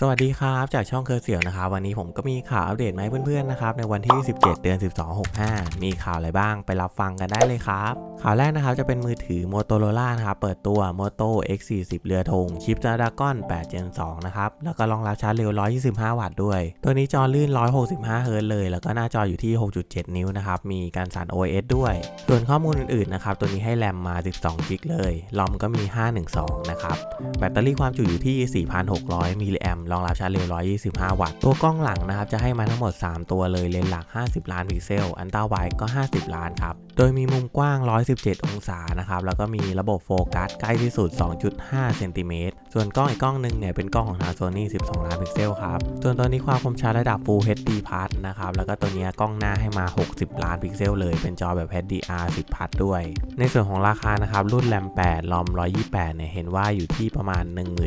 สวัสดีครับ จากช่องเคอร์เสียวนะครับวันนี้ผมก็มีข่าวอัปเดตมาให้เพื่อนๆนะครับในวันที่ 17 เดือน 12 65 มีข่าวอะไรบ้างไปรับฟังกันได้เลยครับ ข่าวแรกนะครับจะเป็นมือถือ Motorola นะครับเปิดตัว Moto X40 เรือธงชิป Snapdragon 8 Gen 2 นะครับ แล้วก็รองรับชาร์จเร็ว 125 วัตต์ด้วย ตัวนี้จอลื่น 165 เฮิรตซ์เลย แล้วก็หน้าจออยู่ที่ 6.7 นิ้วนะครับ มีการสั่น OS ด้วย ส่วนข้อมูลอื่นๆนะครับตัวนี้ให้แรมมา 12 g b เลยลอมก็มี 512 นะครับแบตเตอรี่ความจุอยู่ที่ 4,600 มิลลิแอมรองรับชาร์จเร็ว 125 วัตต์ ตัวกล้องหลังนะครับจะให้มาทั้งหมด 3 ตัวเลยเลนส์หลัก 50 ล้านพิกเซล อันต้าไวด์ก็ 50 ล้านครับ โดยมีมุมกว้าง 117 องศานะครับ แล้วก็มีระบบโฟกัสใกล้ที่สุด 2.5 เซนติเมตร ส่วนกล้องอีกกล้องหนึ่งเนี่ย เป็นกล้องของทาง Sony 12 ล้านพิกเซลครับ ส่วนตัวนี้ความคมชัดระดับ Full HD Plus นะครับ แล้วก็ตัวนี้กล้องหน้าให้มา 60 ล้านพิกเซลเลย เป็นจอแบบ HDR 10 Plus ด้วย ในส่วนของราคานะครับ รุ่นแรม8รอม128 เนี่ย เห็นว่าอยู่ที่ประมาณ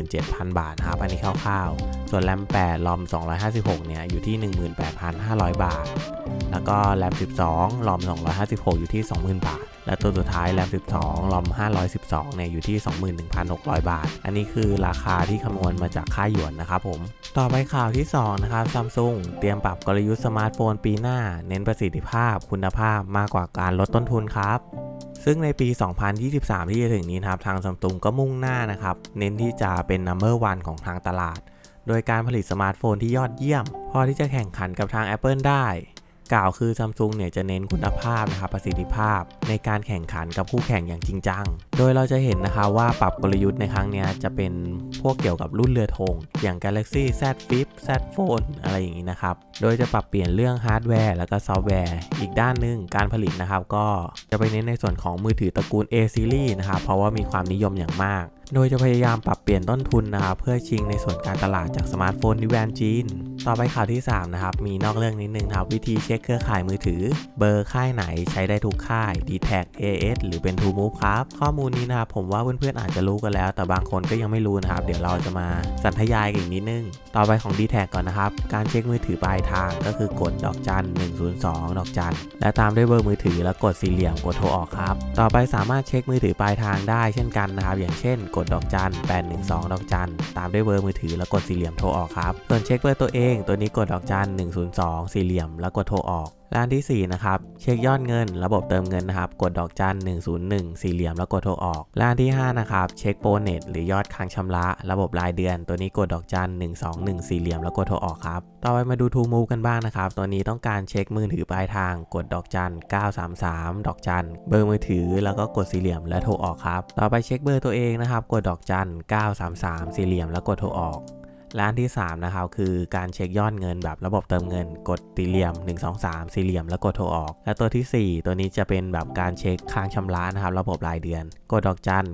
17,000 บาทครับ อันนี้คร่าวๆ ส่วนแรม8รอม 256 เนี่ย อยู่ที่ 18,500 บาท แล้วก็แรม 12รอม 256 อยู่ที่ 20,000 บาท และตัวสุดท้ายแรม 12รอม 512 เนี่ย อยู่ที่ 21,600 บาท อันนี้คือราคาที่คำนวณมาจากค่าหยวนนะครับผม ต่อไปข่าวที่ 2 นะครับซัมซุงเตรียมปรับกลยุทธ์สมาร์ทโฟนปีหน้า เน้นประสิทธิภาพคุณภาพมากกว่าการลดต้นทุนครับซึ่งในปี 2023 ที่จะถึงนี้นะครับ ทางซัมซุงก็มุ่งหน้านะครับ เน้นที่จะเป็น number one ของทางตลาด โดยการผลิตสมาร์ทโฟนที่ยอดเยี่ยม พอที่จะแข่งขันกับทาง Apple ได้ กล่าวคือซัมซุงเนี่ยจะเน้นคุณภาพนะครับประสิทธิภาพ ในการแข่งขันกับคู่แข่งอย่างจริงจัง โดยเราจะเห็นนะคะว่าปรับกลยุทธ์ในครั้งนี้จะเป็นพวกเกี่ยวกับรุ่นเรือธงอย่าง Galaxy Z Flip Z Fold อะไรอย่างนี้นะครับ โดยจะปรับเปลี่ยนเรื่องฮาร์ดแวร์แล้วก็ซอฟต์แวร์ อีกด้านหนึ่งการผลิตนะครับก็จะไปเน้นในส่วนของมือถือตระกูล A Series นะครับเพราะว่ามีความนิยมอย่างมาก โดยจะพยายามปรับเปลี่ยนต้นทุนนะครับเพื่อชิงในส่วนการตลาดจากสมาร์ทโฟนนิแวนจีน ต่อไปข่าวที่ 3 นะครับ มีนอกเรื่องนิดนึงครับ วิธีเช็คเครือข่ายมือถือ เบอร์ค่ายไหนใช้ได้ทุกค่าย d t a c AS หรือเป็น t o Move ครับ ข้อมูลนี้นะครับผมว่าเพื่อนๆอาจจะรู้กันแล้ว แต่บางคนก็ยังไม่รู้นะครับ เดี๋ยวเราจะมาสันทยายกันอีกนิดนึง ต่อไปของ d t a c ก่อนนะครับ การเช็คมือถือปลายทางก็คือกดดอกจัน 102 ดอกจัน และตามด้วยเบอร์มือถือแล้วกดสี่เหลี่ยมกดโทรออกครับ ต่อไปสามารถเช็คมือถือปลายทางได้เช่นกันนะครับอย่างเช่นกดดดอกจัน812 ดอกจันตามด้วยเบอร์มือถือแล้วกดสี่เหลี่ยมโทรออกครับส่วนเช็คเบอร์ตัวเอง ตัวนี้กดดอกจัน102 สี่เหลี่ยมแล้วกดโทรออก และอันที่ 4 นะครับ เช็คยอดเงิน ระบบเติมเงินนะครับ กดดอกจัน 101 สี่เหลี่ยมแล้วกดโทรออกและอันที่ 5 นะครับ เช็คโปรเน็ตหรือยอดค้างชำระ ระบบรายเดือน ตัวนี้กดดอกจัน 121 สี่เหลี่ยมแล้วกดโทรออกครับ ต่อไปมาดูทูมูฟกันบ้างนะครับ ตัวนี้ต้องการเช็คมือถือปลายทาง กดดอกจัน 933 ดอกจัน เบอร์มือถือ แล้วก็กดสี่เหลี่ยมและโทรออกครับ ต่อไปเช็คเบอร์ตัวเองนะครับ กดดอกจัน 933 สี่เหลี่ยมแล้วกดโทรออก และอันที่ 3 นะครับ คือการเช็คยอดเงินแบบระบบเติมเงิน กดตีเหลี่ยม 1 2 3 สี่เหลี่ยมแล้วกดโทรออก และตัวที่ 4 ตัวนี้จะเป็นแบบการเช็คค้างชำระนะครับ ระบบรายเดือน กดดอกจัน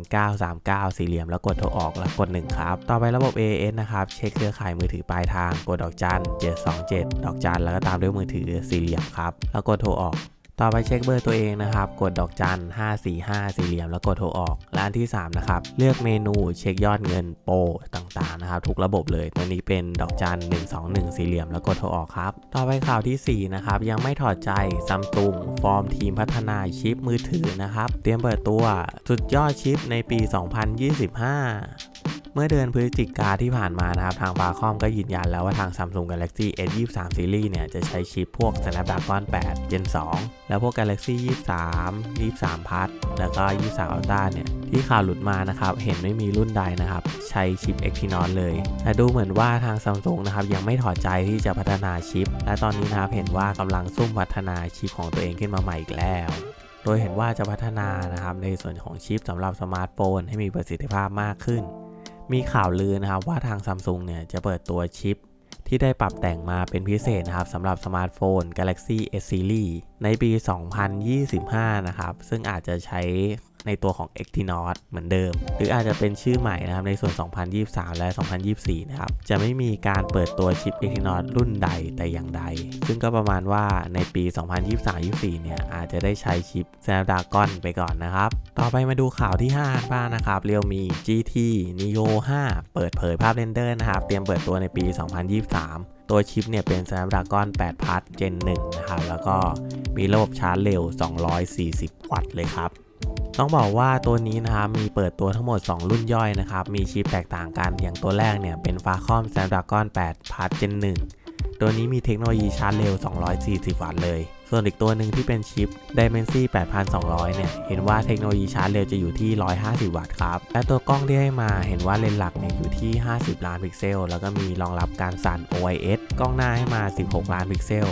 939 สี่เหลี่ยมแล้วกดโทรออกแล้วกด 1 ครับ ต่อไประบบ AS นะครับ เช็คเครือข่ายมือถือปลายทาง กดดอกจัน 727 ดอกจันแล้วก็ตามด้วยมือถือสี่เหลี่ยมครับ แล้วกดโทรออก ต่อไปเช็คเบอร์ตัวเองนะครับ กดดอกจัน 545 สี่เหลี่ยมแล้วกดโทรออก และอันที่ 3 นะครับ เลือกเมนูเช็คยอดเงินโปรต่างๆนะครับ ทุกระบบเลยตัวนี้เป็นดอกจัน 121 สี่เหลี่ยมแล้วกดโทรออกครับ ต่อไปข่าวที่ 4 นะครับ ยังไม่ถอดใจซัมซุงฟอร์มทีมพัฒนาชิปมือถือนะครับ เตรียมเปิดตัวสุดยอดชิปในปี 2025 มื่อเดือนพฤศจิกาที่ผ่านมานะครับ ทางบาคอมก็ยืนยันแล้วว่าทาง Samsung Galaxy S23 Series เนี่ย จะใช้ชิปพวก Snapdragon 8 Gen 2 แล้วพวก Galaxy 23 23 Plus แล้วก็ 23 Ultra เนี่ย ที่ข่าวหลุดมานะครับ เห็นไม่มีรุ่นใดนะครับ ใช้ชิป Exynos เลย แต่ดูเหมือนว่าทาง Samsung นะครับ ยังไม่ถอดใจที่จะพัฒนาชิป และตอนนี้นะครับเห็นว่ากำลังซุ่มพัฒนาชิปของตัวเองขึ้นมาใหม่อีกแล้วโดยเห็นว่าจะพัฒนานะครับในส่วนของชิปสำหรับสมาร์ทโฟนให้มีประสิทธิภาพมากขึ้น มีข่าวลือนะครับว่าทางซัมซุงเนี่ยจะเปิดตัวชิป ที่ได้ปรับแต่งมาเป็นพิเศษนะครับสำหรับสมาร์ทโฟน Galaxy S Series ในปี 2025 นะครับ ซึ่งอาจจะใช้ ในตัวของ Exynos เหมือนเดิม หรืออาจจะเป็นชื่อใหม่นะครับในส่วน 2023 และ 2024 นะครับ จะไม่มีการเปิดตัวชิป Exynos รุ่นใดแต่อย่างใด ซึ่งก็ประมาณว่าในปี 2023-24 เนี่ย อาจจะได้ใช้ชิป Snapdragon ไปก่อนนะครับ ต่อไปมาดูข่าวที่ 5 บ้างนะครับ Realme GT Neo 5 เปิดเผยภาพเรนเดอร์นะครับ เตรียมเปิดตัวในปี 2023ตัวชิปเนี่ยเป็น Snapdragon 8 Plus Gen 1 นะครับ แล้วก็มีระบบชาร์จเร็ว 240 วัตต์เลยครับ ต้องบอกว่าตัวนี้นะครับมีเปิดตัวทั้งหมด 2 รุ่นย่อยนะครับ มีชิปแตกต่างกันอย่างตัวแรกเนี่ยเป็น Falcon Snapdragon 8 Plus Gen 1 ตัวนี้มีเทคโนโลยีชาร์จเร็ว 240 วัตต์เลย ส่วนอีกตัวหนึ่งที่เป็นชิป Dimensity 8200 เนี่ย เห็นว่าเทคโนโลยีชาร์จเร็วจะอยู่ที่ 150 วัตต์ครับ และตัวกล้องที่ให้มาเห็นว่าเลนส์หลักเนี่ยอยู่ที่ 50 ล้านพิกเซล แล้วก็มีรองรับการสั่น OIS กล้องหน้าให้มา 16 ล้านพิกเซล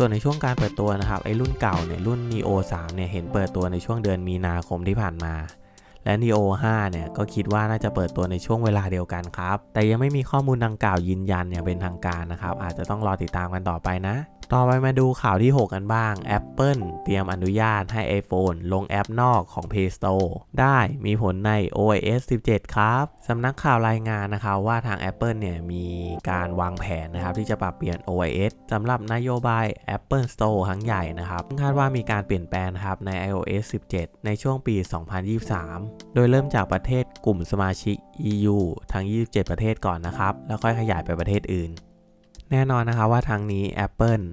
ส่วนในช่วงการเปิดตัวนะครับไอรุ่นเก่าเนี่ยรุ่น Neo 3เนี่ยเห็นเปิดตัวในช่วงเดือนมีนาคมที่ผ่านมา และ Neo 5เนี่ยก็คิดว่าน่าจะเปิดตัวในช่วงเวลาเดียวกันครับ แต่ยังไม่มีข้อมูลดังกล่าวยืนยันอย่างเป็นทางการนะครับอาจจะต้องรอติดตามกันต่อไปนะ ต่อไปมาดูข่าวที่ 6 กันบ้าง Apple เตรียมอนุญาตให้ iPhone ลงแอปนอกของ Play Store ได้มีผลใน OS 17 ครับสำนักข่าวรายงานนะครับว่าทาง Apple เนี่ยมีการวางแผนนะครับที่จะปรับเปลี่ยน OS สำหรับนโยบาย Apple Store ครั้งใหญ่นะครับคาดว่ามีการเปลี่ยนแปลงครับใน iOS 17 ในช่วงปี 2023 โดยเริ่มจากประเทศกลุ่มสมาชิก EU ทั้ง 27 ประเทศก่อนนะครับแล้วค่อยขยายไปประเทศอื่น แน่นอนนะครับว่าทางนี้ Apple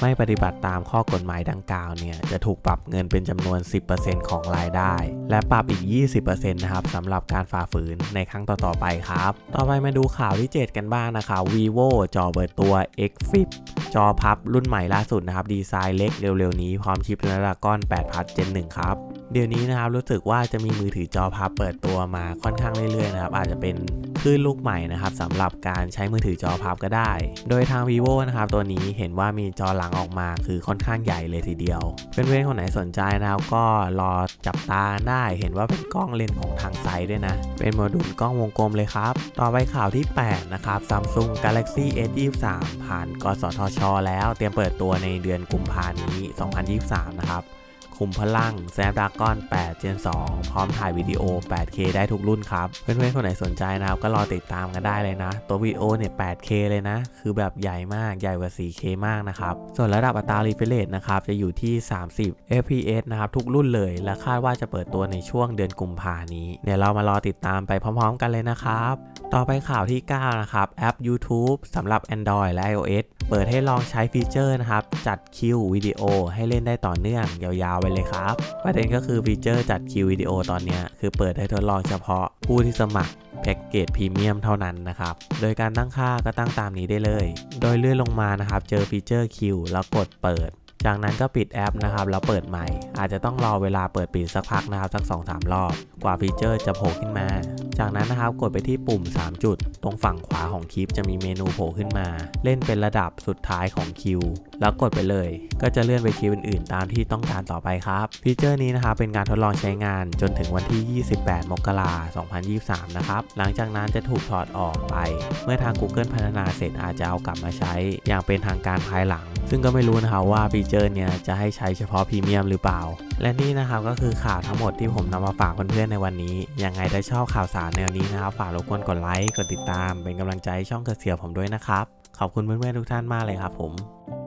ไม่ปฏิบัติตามข้อกฎหมายดังกล่าวเนี่ย จะถูกปรับเงินเป็นจำนวน 10%ของรายได้ และปรับอีก 20%นะครับสำหรับการฝ่าฝืนในครั้งต่อๆไปครับ ต่อไปมาดูข่าวที่ 7 กันบ้างนะครับ vivo จอเปิดตัว X Flip จอพับรุ่นใหม่ล่าสุดนะครับ ดีไซน์เล็กเร็วๆนี้พร้อมชิป Snapdragon 8 Plus Gen 1ครับเดี๋ยวนี้นะครับรู้สึกว่าจะมีมือถือจอพับเปิดตัวมาค่อนข้างเรื่อยๆนะครับอาจจะเป็นคลื่นลูกใหม่นะครับสำหรับการใช้มือถือจอพับก็ได้ โดยทาง vivo นะครับตัวนี้เห็นว่ามีจอหลังออกมาคือค่อนข้างใหญ่เลยทีเดียว เพื่อนๆคนไหนสนใจนะครับก็รอจับตาได้เห็นว่าเป็นกล้องเลนส์ของทางไซด์ด้วยนะ เป็นโมดูลกล้องวงกลมเลยครับ ต่อไปข่าวที่ 8 นะครับ Samsung Galaxy S23 ผ่าน กสทช แล้วเตรียมเปิดตัวในเดือนกุมภานี้ 2023 นะครับ คุมพลัง Snapdragon 8 Gen 2 พร้อมถ่ายวิดีโอ 8K ได้ทุกรุ่นครับ เพื่อนๆ คนไหนสนใจนะครับ ก็รอติดตามกันได้เลยนะ ตัววิดีโอเนี่ย 8K เลยนะ คือแบบใหญ่มาก ใหญ่กว่า 4K มากนะครับ ส่วนระดับอัตรา refresh นะครับ จะอยู่ที่ 30 fps นะครับ ทุกรุ่นเลย และคาดว่าจะเปิดตัวในช่วงเดือนกุมภานี้ เดี๋ยวเรามารอติดตามไปพร้อม ๆ กันเลยนะครับ ต่อไปข่าวที่ 9 นะครับ แอป YouTube สำหรับ Android และ iOS เปิดให้ลองใช้ฟีเจอร์นะครับ จัดคิววิดีโอให้เล่นได้ต่อเนื่องยาวๆไปเลยครับ ประเด็นก็คือฟีเจอร์จัดคิววิดีโอตอนนี้คือเปิดให้ทดลองเฉพาะผู้ที่สมัครแพ็กเกจพรีเมียมเท่านั้นนะครับ โดยการตั้งค่าก็ตั้งตามนี้ได้เลย โดยเลื่อนลงมานะครับ เจอฟีเจอร์คิวแล้วกดเปิด จากนั้นก็ปิดแอปนะครับแล้วเปิดใหม่ อาจจะต้องรอเวลาเปิดปิดสักพักนะครับสัก 2-3 รอบ กว่าฟีเจอร์จะโผล่ขึ้นมา จากนั้นนะครับกดไปที่ปุ่ม 3 จุด ตรงฝั่งขวาของคลิปจะมีเมนูโผล่ขึ้นมา เล่นเป็นระดับสุดท้ายของคิว แล้วกดไปเลย ก็จะเลื่อนไปคิวอื่นๆ ตามที่ต้องการต่อไปครับฟีเจอร์นี้นะครับเป็นการทดลองใช้งานจนถึงวันที่ 28 มกราคม 2023 นะครับหลังจากนั้นจะถูกถอดออกไป เมื่อทาง Google พัฒนาเสร็จอาจจะเอากลับมาใช้ อย่างเป็นทางการภายหลัง ซึ่งก็ไม่รู้นะครับว่าฟีเจอร์เนี่ยจะให้ใช้เฉพาะพรีเมียมหรือเปล่า และนี่นะครับก็คือข่าวทั้งหมดที่ผมนำมาฝากเพื่อนๆในวันนี้ ยังไงถ้าชอบข่าวสารแนวนี้นะครับฝากรบกวนกดไลค์กดติดตาม เป็นกำลังใจให้ช่องกระเสือผมด้วยนะครับ ขอบคุณเพื่อนๆทุกท่านมากเลยครับผม